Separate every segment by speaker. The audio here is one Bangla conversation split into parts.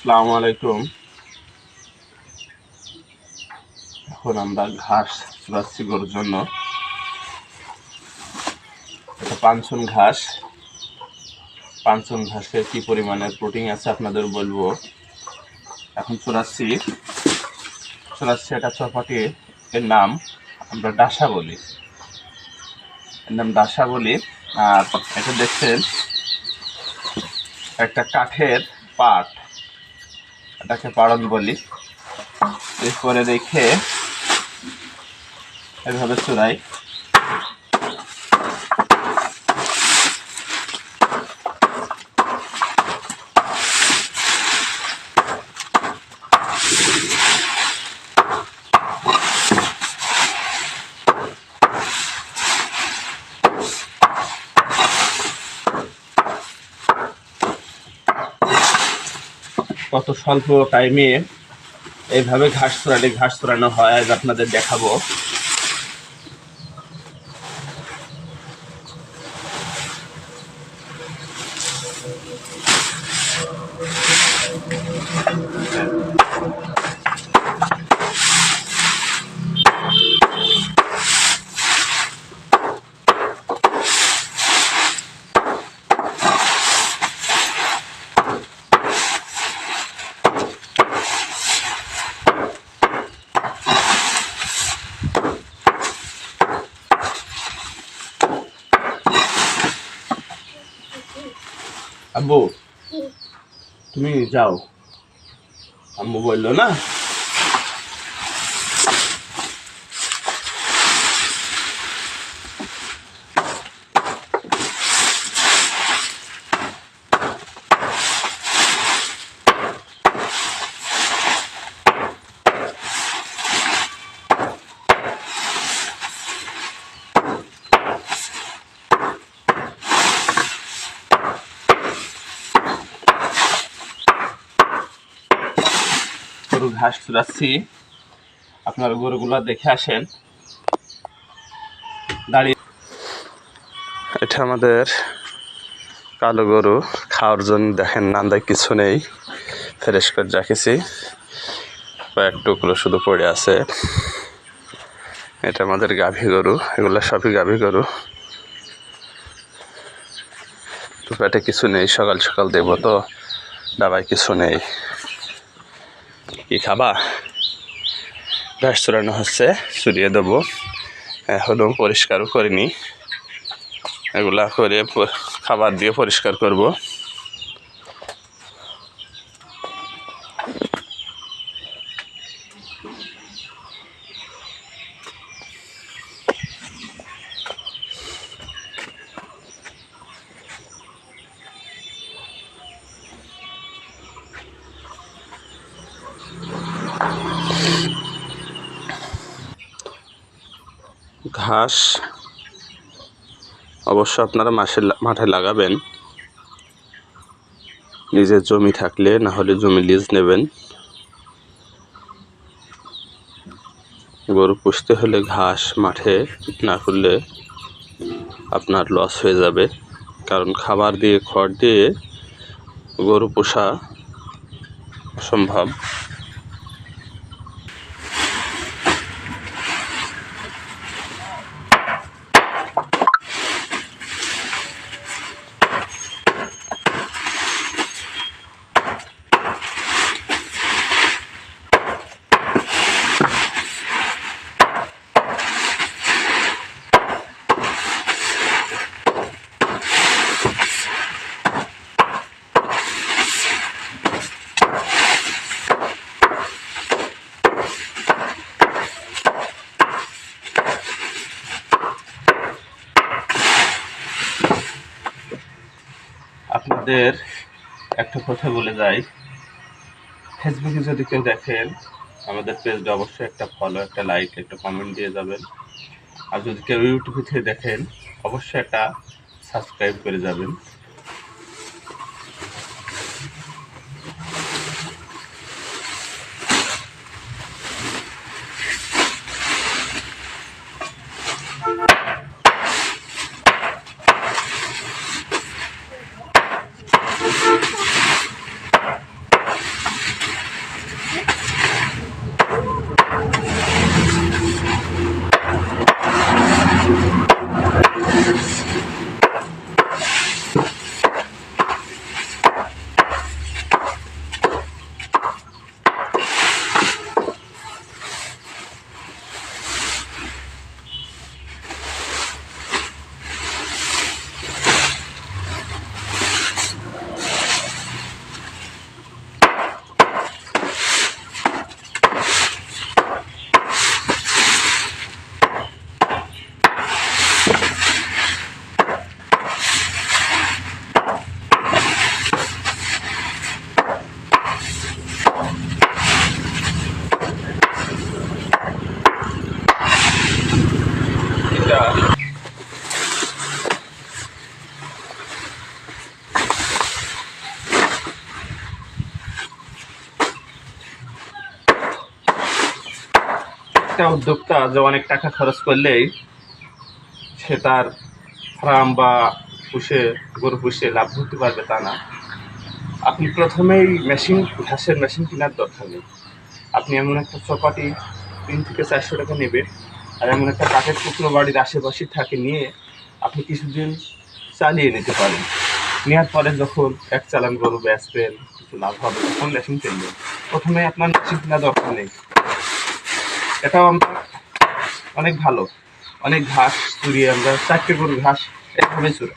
Speaker 1: আসসালামু আলাইকুম। এখন আমরা ঘাস চুরাচ্ছি গরুর জন্য। পাঞ্চন ঘাস। পাঞ্চন ঘাসে কি পরিমাণে প্রোটিন আছে আপনাদের বলব? এখন চুরাচ্ছি। চুরাচ্ছি এটা চপাটি, এর নাম আমরা ডাসা বলি। এর নাম ডাসা বলি। আর এটা দেখছেন, একটা কাঠের পাট। এটাকে পাড়ন বলি। এরপরে রেখে এভাবে চুরাই। কত স্বল্প টাইমে এইভাবে ঘাস চড়ালে ঘাস চড়ানো হয় আজ আপনাদের দেখাবো। আব্বু তুমি যাও। আম্মু বলল না। গরু ঘাস চুরাচ্ছি। আপনার গরুগুলো দেখে আসেন। দাঁড়িয়ে এটা আমাদের কালো গরু। খাওয়ার জন্য দেখেন নান্দায় কিছু নেই। ফ্রেশ করে রাখেছি। কয়েক টুকরো শুধু পড়ে আছে। এটা আমাদের গাভী গরু। এগুলো সবই গাভী গরু। পেটে কিছু নেই, সকাল সকাল দেবো তো। দাবায় কিছু নেই। কি খাবা? ঘাস চড়ানো হচ্ছে চুরিয়ে দেবো। এখনও পরিষ্কারও করিনি। এগুলা করে খাবার দিয়ে পরিষ্কার করব। ঘাস অবশ্য আপনারা মাসে মাঠে লাগাবেন। নিজের জমি থাকলে, না হলে জমি লিজ নেবেন। গরু পুষতে হলে ঘাস মাঠে না করলে আপনার লস হয়ে যাবে। কারণ খাবার দিয়ে, খড় দিয়ে গরু পোষা অসম্ভব। আপনাদের একটা কথা বলে যাই। ফেসবুকে যদি কেউ দেখেন, আমাদের পেজটা অবশ্যই একটা ফলো একটা লাইক একটা কমেন্ট দিয়ে যাবেন। আর যদি কেউ ইউটিউবে থেকে দেখেন, অবশ্যই একটা সাবস্ক্রাইব করে যাবেন। উদ্যোক্তা যে অনেক টাকা খরচ করলেই সে তার ফার্ম বা পুষে, গরু পুষে লাভ করতে পারবে তা না। আপনি প্রথমেই মেশিন ঘাসের মেশিন কেনার দরকার নেই। আপনি এমন একটা চপাটি তিন থেকে চারশো টাকা নেবেন আর এমন একটা কাঠের টুকরো বাড়ির আশেপাশে থাকে নিয়ে আপনি কিছুদিন চালিয়ে নিতে পারেন। নেওয়ার পরে যখন এক চালান গরু বেচবেন, কিছু লাভ হবে, তখন মেশিন কিনবেন। প্রথমে আপনার মেশিন কেনা দরকার নেই। এটাও আমরা অনেক ভালো। অনেক ঘাস চুরিয়ে আমরা চারটে করে ঘাস এভাবে চুরি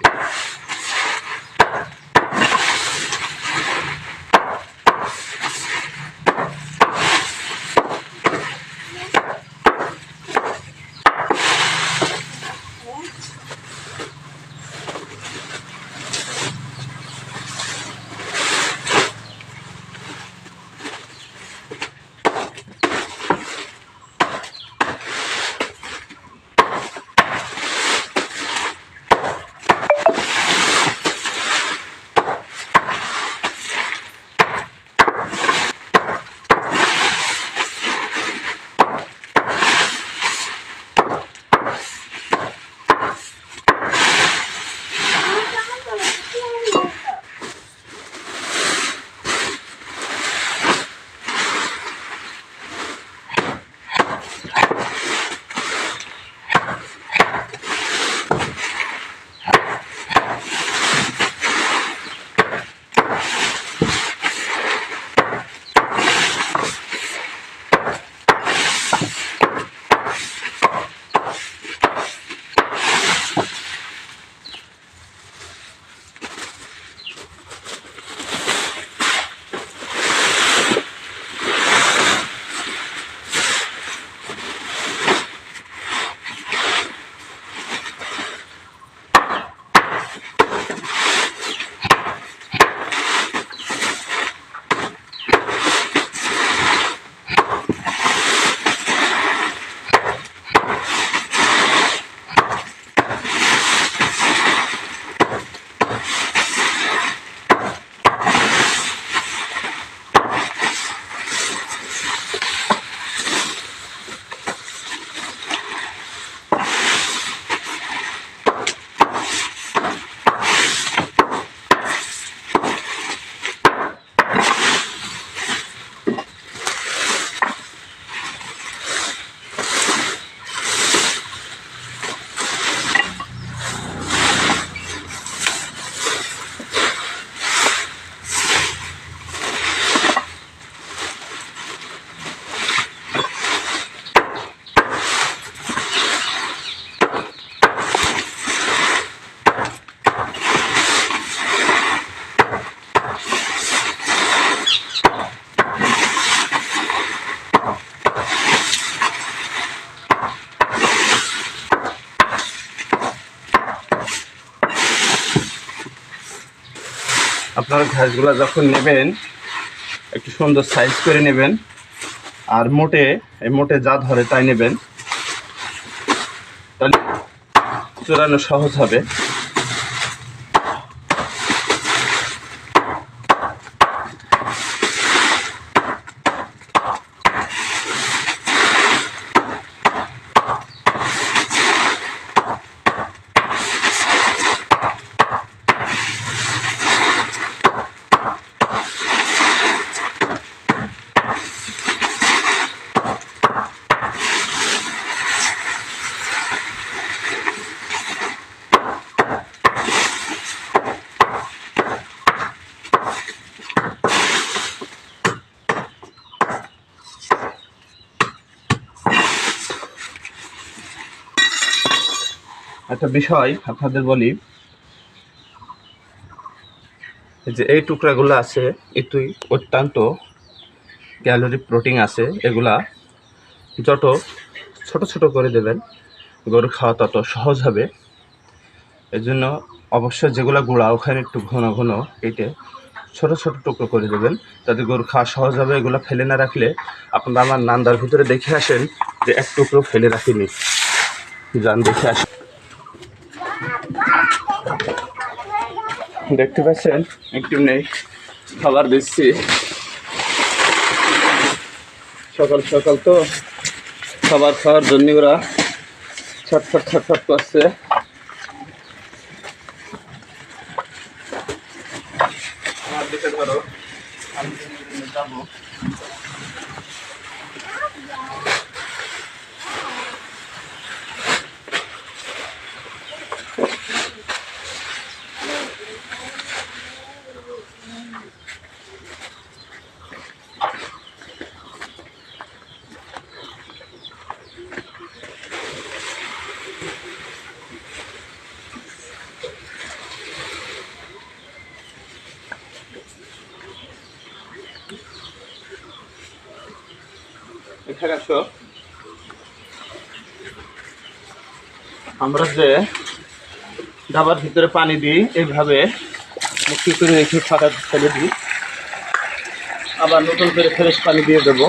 Speaker 1: আপনারা ঘাসগুলো যখন নেবেন, একটু সুন্দর সাইজ করে নেবেন। আর মোটে, এই মোটে যা ধরে তাই নেবেন। তাহলে চোরানো সহজ হবে। একটা বিষয় আপনাদের বলি। যে এই টুকরাগুলো আছে, এতুই অত্যন্ত ক্যালোরি প্রোটিন আছে, এগুলা যত ছোট ছোট করে দেবেন গরু খাওয়া তত সহজ হবে। এর জন্য অবশ্যই যেগুলো গুঁড়া, ওখানে একটু ঘন ঘন কেটে ছোট ছোট টুকরো করে দেবেন, যাতে গরু খাওয়া সহজ হবে। এগুলো ফেলে না রাখলে আপনারা আমার নান্দার ভিতরে দেখে আসেন যে এক টুকরো ফেলে রাখিনি। যান দেখে আসেন। দেখতে পাচ্ছেন? একটু নেই। খাবার দিচ্ছি। সকাল সকাল তো খাবার খাওয়ার জন্য ওরা ছটফট ছটফট করছে আমার দিকে ধরো আমি যাব আমরা যে ধাবার ভিতরে পানি দিই, এইভাবে মুক্তি করে রেখে ফাঁকা ফেলে দিই। আবার নতুন করে ফ্রেশ পানি দিয়ে দেবো।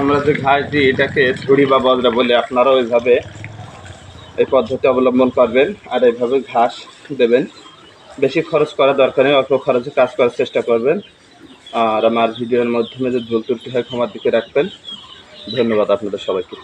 Speaker 1: আমরা যে ঘাস দিই, এটাকে ঝুড়ি বা বজরা বলে আপনারাও এইভাবে এই পদ্ধতি অবলম্বন করবেন আর এইভাবে ঘাস দেবেন। বেশি খরচ করা দরকার নেই, অল্প খরচে কাজ করার চেষ্টা করবেন। আর আমার ভিডিওর মাধ্যমে যে ভুল ত্রুটি হয়, ক্ষমার দিকে রাখবেন। ধন্যবাদ আপনাদের সবাইকে।